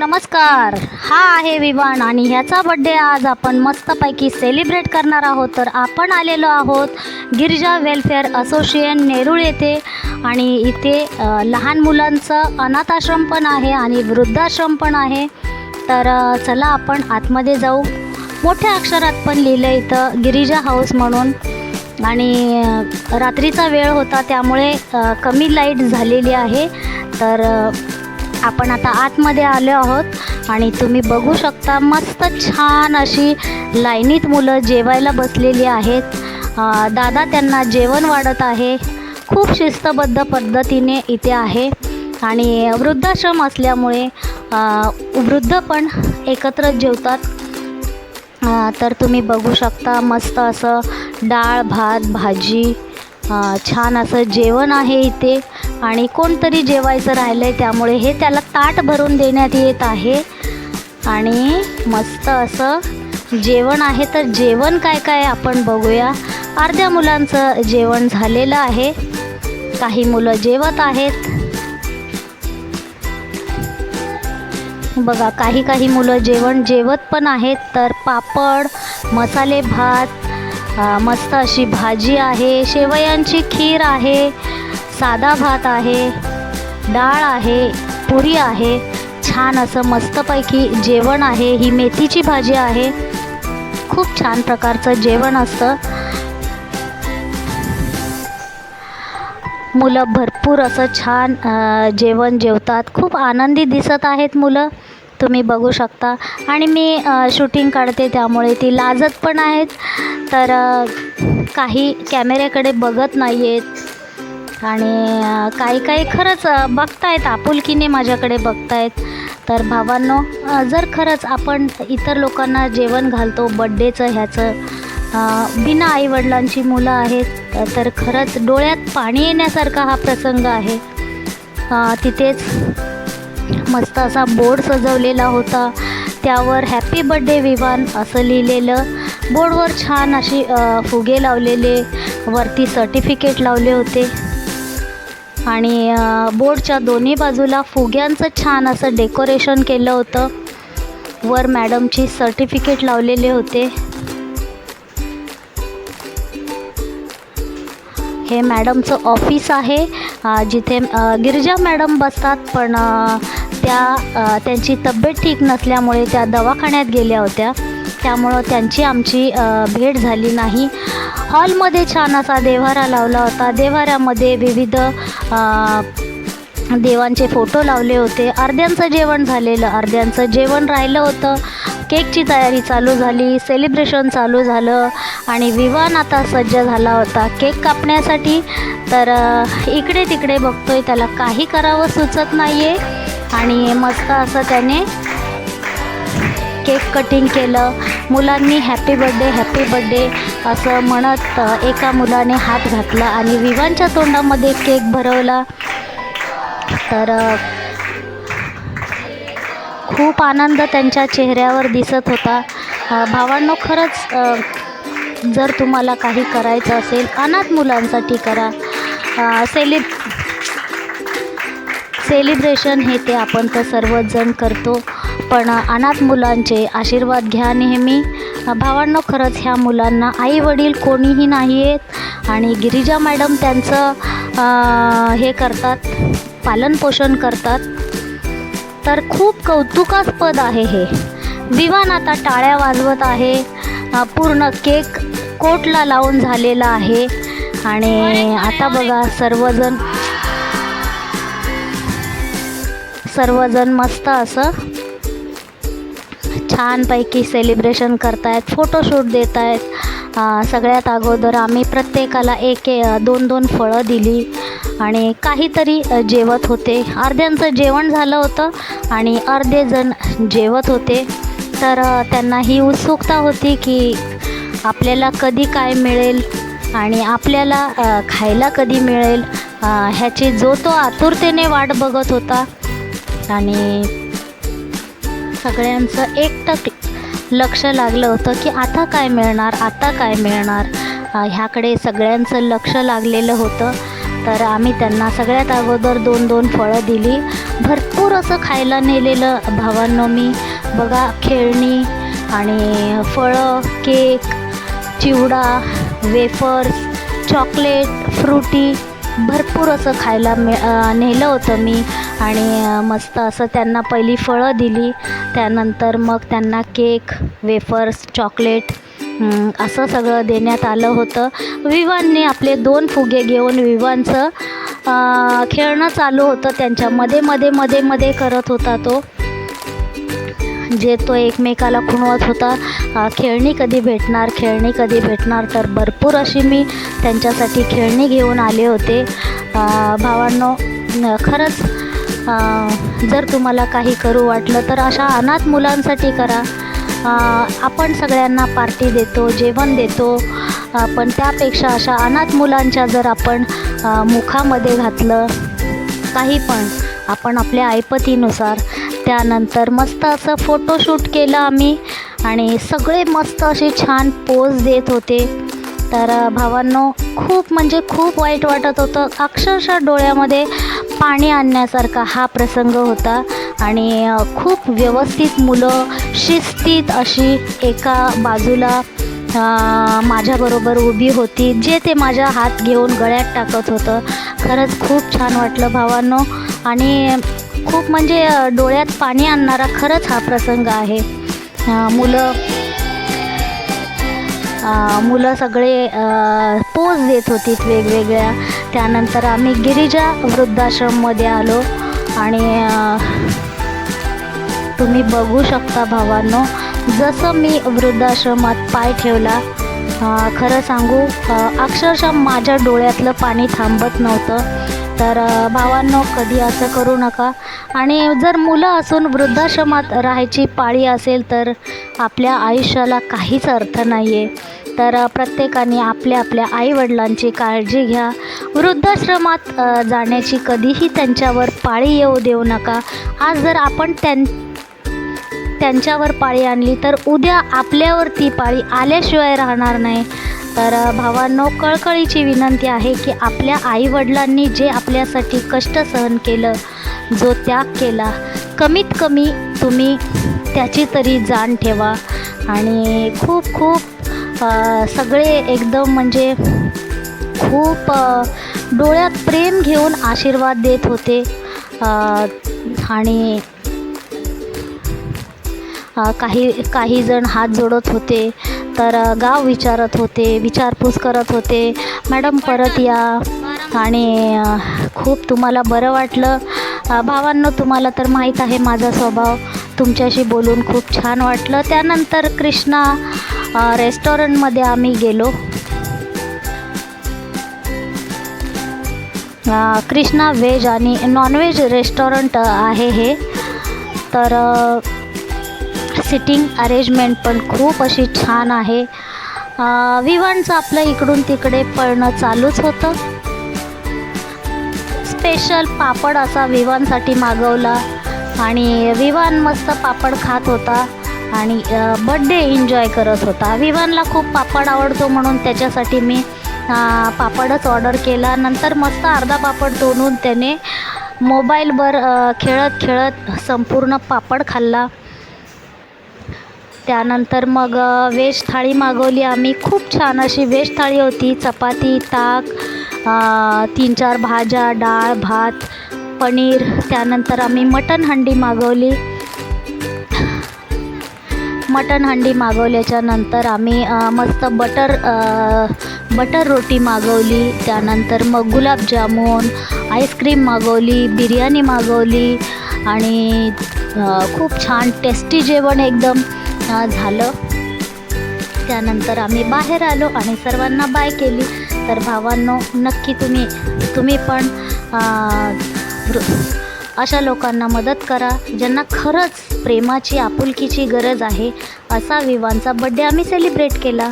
नमस्कार. हा आहे विवान आणि ह्याचा बड्डे आज आपण मस्तपैकी सेलिब्रेट करणार आहोत. तर आपण आलेलो आहोत गिरिजा वेलफेअर असोसिएशन नेरूळ येथे आणि इथे लहान मुलांचं अनाथाश्रम पण आहे आणि वृद्धाश्रम पण आहे. तर चला आपण आतमध्ये जाऊ. मोठ्या अक्षरात पण लिहिलं इथं गिरिजा हाऊस म्हणून. आणि रात्रीचा वेळ होता त्यामुळे कमी लाइट झालेली आहे. तर आपण आता आतमध्ये आलो आहोत आणि तुम्ही बघू शकता मस्त छान अशी लाईनीत मुलं जेवायला बसलेली आहेत. दादा त्यांना जेवण वाढत आहे. खूप शिस्तबद्ध पद्धतीने इथे आहे. आणि वृद्धाश्रम असल्यामुळे वृद्ध पण एकत्र जेवतात. तर तुम्ही बघू शकता मस्त असं डाळ भात भाजी छान असं जेवण आहे इथे आणि कोणतरी जेवायचं राहिलं आहे त्यामुळे हे त्याला ताट भरून देण्यात येत आहे. आणि मस्त असं जेवण आहे. तर जेवण काय काय आपण बघूया. अर्ध्या मुलांचं जेवण झालेलं आहे. काही मुलं जेवत आहेत. बघा काही काही मुलं जेवण जेवत पण आहेत. तर पापड मसाले भात मस्त अशी भाजी आहे शेवयांची खीर आहे साधा भात आहे डाळ आहे पुरी आहे. छान असं मस्तपैकी जेवण आहे. ही मेथीची भाजी आहे. खूप छान प्रकारचं जेवण असतं. मुलं भरपूर असं छान जेवण जेवतात. खूप आनंदी दिसत आहेत मुलं. तुम्ही बघू शकता. आणि मी शूटिंग काढते त्यामुळे ती लाजत पण आहेत. तर काही कॅमेऱ्याकडे बघत नाही आहेत आणि काही काही खरंच बघतायत. आपुलकीने माझ्याकडे बघतायत. तर भावांनो जर खरंच आपण इतर लोकांना जेवण घालतो बड्डेचं ह्याचं बिना आईवडिलांची मुलं आहेत तर खरंच डोळ्यात पाणी येण्यासारखा हा प्रसंग आहे. तिथेच मस्त असा बोर्ड सजवलेला होता. त्यावर हॅपी बड्डे विवान असं लिहिलेलं. बोर्डवर छान अशी फुगे लावलेले. वरती सर्टिफिकेट लावले होते. आणि बोर्डच्या दोन्ही बाजूला फुग्यांचं छान असं डेकोरेशन केलं होतं. वर मॅडमची सर्टिफिकेट लावलेले होते. हे मॅडमचं ऑफिस आहे. जिथे गिरजा गिरिजा मॅडम बसतात पण त्या त्यांची तब्येत ठीक नसल्यामुळे त्या दवाखान्यात गेल्या होत्या. त्यामुळं त्यांची आमची भेट झाली नाही. हॉलमध्ये छान असा देव्हारा लावला होता. देव्हाऱ्यामध्ये विविध देवांचे फोटो लावले होते. अर्ध्यांचं जेवण झालेलं अर्ध्यांचं जेवण राहिलं होतं. केकची तयारी चालू झाली सेलिब्रेशन चालू झालं आणि विवान आता सज्ज झाला होता. केक कापण्यासाठी तर इकडे तिकडे बघतोय त्याला काही करावं सुचत नाही आहे आणि मस्त असं त्याने केक कटिंग केलं. मुलांनी हॅपी बड्डे हॅपी बड्डे असं म्हणत एका मुलाने हात घातला आणि विवांच्या तोंडामध्ये केक भरवला. तर खूप आनंद त्यांच्या चेहऱ्यावर दिसत होता. भावांनो खरंच जर तुम्हाला काही करायचं असेल अनाथ मुलांसाठी करा. सेलिब सेलिब्रेशन हे ते आपण तर सर्वजण करतो. पण अनाथ मुलांचे आशीर्वाद घ्या नेहमी. भावांनो खरंच ह्या मुलांना आई वडील कोणीही नाही आहेत आणि गिरिजा मॅडम त्यांचं हे करतात पालनपोषण करतात. तर खूप कौतुकास्पद आहे हे. विमान आता टाळ्या वाजवत आहे. पूर्ण केक कोटला लावून झालेला आहे. आणि आता बघा सर्वजण सर्वजण मस्त असं छानपैकी सेलिब्रेशन करतायत फोटोशूट देत आहेत सगळ्यात अगोदर आम्ही प्रत्येकाला एक दोन दोन फळं दिली आणि काहीतरी जेवत होते. अर्ध्यांचं जेवण झालं होतं आणि अर्धे जण जेवत होते. तर त्यांना ही उत्सुकता होती की आपल्याला कधी काय मिळेल आणि आपल्याला खायला कधी मिळेल. ह्याची जो तो आतुरतेने वाट बघत होता. आणि सगळ्यांचं एकटक लक्ष लागलं होतं की आता काय मिळणार आता काय मिळणार? ह्याकडे सगळ्यांचं लक्ष लागलेलं होतं. तर आम्ही त्यांना सगळ्यात अगोदर दोन दोन फळं दिली. भरपूर असं खायला नेलेलं भावांनो मी. बघा खेळणी आणि फळं cake chivda wafers chocolate Frooti भरपूर असं खायला मिळ नेलं होतं मी. आणि मस्त असं त्यांना पहिली फळं दिली. त्यानंतर मग त्यांना केक वेफर्स चॉकलेट असं सगळं देण्यात आलं होतं. विवानने आपले दोन फुगे घेऊन विवानचं खेळणं चालू होतं. त्यांच्या मध्ये मध्ये मध्ये मध्ये करत होता तो. जे तो एकमेकाला खुणवत होता. खेळणी कधी भेटणार खेळणी कधी भेटणार तर भरपूर अशी मी त्यांच्यासाठी खेळणी घेऊन आले होते. भावांनो खरंच जर तुम्हाला काही करू वाटलं तर अशा अनाथ मुलांसाठी करा. आपण सगळ्यांना पार्टी देतो जेवण देतो. पण त्यापेक्षा अशा अनाथ मुलांच्या जर आपण मुखामध्ये घातलं काही पण आपण आपल्या ऐपतीनुसार त्यानंतर मस्त असं फोटोशूट केलं आम्ही आणि सगळे मस्त असे छान पोज देत होते. तर भावांनो खूप म्हणजे खूप वाईट वाटत होतं. अक्षरशः डोळ्यामध्ये पाणी आणण्यासारखा हा प्रसंग होता आणि खूप व्यवस्थित मुलं शिस्तीत अशी एका बाजूला माझ्याबरोबर उभी होती जे ते माझा हात घेऊन गळ्यात टाकत होतं. खरंच खूप छान वाटलं भावांनो. आणि खूप म्हणजे डोळ्यात पाणी आणणारा खरंच हा प्रसंग आहे. मुलं मुलं सगळे पोज देत होती वेगवेगळ्या. त्यानंतर आम्ही गिरिजा वृद्धाश्रममध्ये आलो आणि तुम्ही बघू शकता भावांनो जसं मी वृद्धाश्रमात पाय ठेवला खरं सांगू अक्षरशः माझ्या डोळ्यातलं पाणी थांबत नव्हतं. तर भावांनो कधी असं करू नका. आणि जर मुलं असून वृद्धाश्रमात राहायची पाळी असेल तर आपल्या आयुष्याला काहीच अर्थ नाही आहे तर प्रत्येकाने आपल्या आपल्या आईवडिलांची काळजी घ्या. वृद्धाश्रमात जाण्याची कधीही त्यांच्यावर पाळी येऊ देऊ नका. आज जर आपण त्यां त्यांच्यावर पाळी आणली तर उद्या आपल्यावर ती पाळी आल्याशिवाय राहणार नाही. तर भावांनो कळकळीची विनंती आहे की आपल्या आईवडिलांनी जे आपल्यासाठी कष्ट सहन केलं जो त्याग केला कमीत कमी तुम्ही त्याची तरी जाण ठेवा. आणि खूप खूप सगळे एकदम म्हणजे खूप डोळ्यात प्रेम घेऊन आशीर्वाद देत होते. आणि काही काही जण हात जोडत होते तर गाव विचारत होते विचारपूस करत होते मॅडम परत या. आणि खूप तुम्हाला बरं वाटलं. भावांनो तुम्हाला तर माहीत आहे माझा स्वभाव. तुमच्याशी बोलून खूप छान वाटलं. त्यानंतर कृष्णा रेस्टॉरंटमध्ये आम्ही गेलो. कृष्णा व्हेज आणि नॉनव्हेज रेस्टॉरंट आहे हे. तर सिटिंग अरेंजमेंट पण खूप अशी छान आहे. विवांचं आपलं इकडून तिकडे पळणं चालूच होतं. स्पेशल पापड असा विवांसाठी मागवला आणि विवान मस्त पापड खात होता. आणि बड्डे एन्जॉय करत होता. विवानला खूप पापड आवडतो म्हणून त्याच्यासाठी मी पापडच ऑर्डर केला. नंतर मस्त अर्धा पापड तोडून त्याने मोबाईलवर खेळत खेळत संपूर्ण पापड खाल्ला. त्यानंतर मग अ, व्हेज थाळी मागवली आम्ही. खूप छान अशी व्हेज थाळी होती. चपाती ताक तीन चार भाज्या डाळ भात पनीर. त्यानंतर आम्ही मटण हंडी मागवली. मटण हंडी मागवल्याच्या नंतर आम्ही मस्त बटर बटर रोटी मागवली. त्यानंतर मग गुलाबजामून आईस्क्रीम मागवली बिर्याणी मागवली आणि खूप छान टेस्टी जेवण एकदम झालं. त्यानंतर आम्ही बाहेर आलो आणि सर्वांना बाय केली. तर भावांनो नक्की तुम्ही तुम्ही पण अशा लोकांना मदत करा ज्यांना खरंच प्रेमाची आपुलकीची गरज आहे असा विवांचा बड्डे आम्ही सेलिब्रेट केला.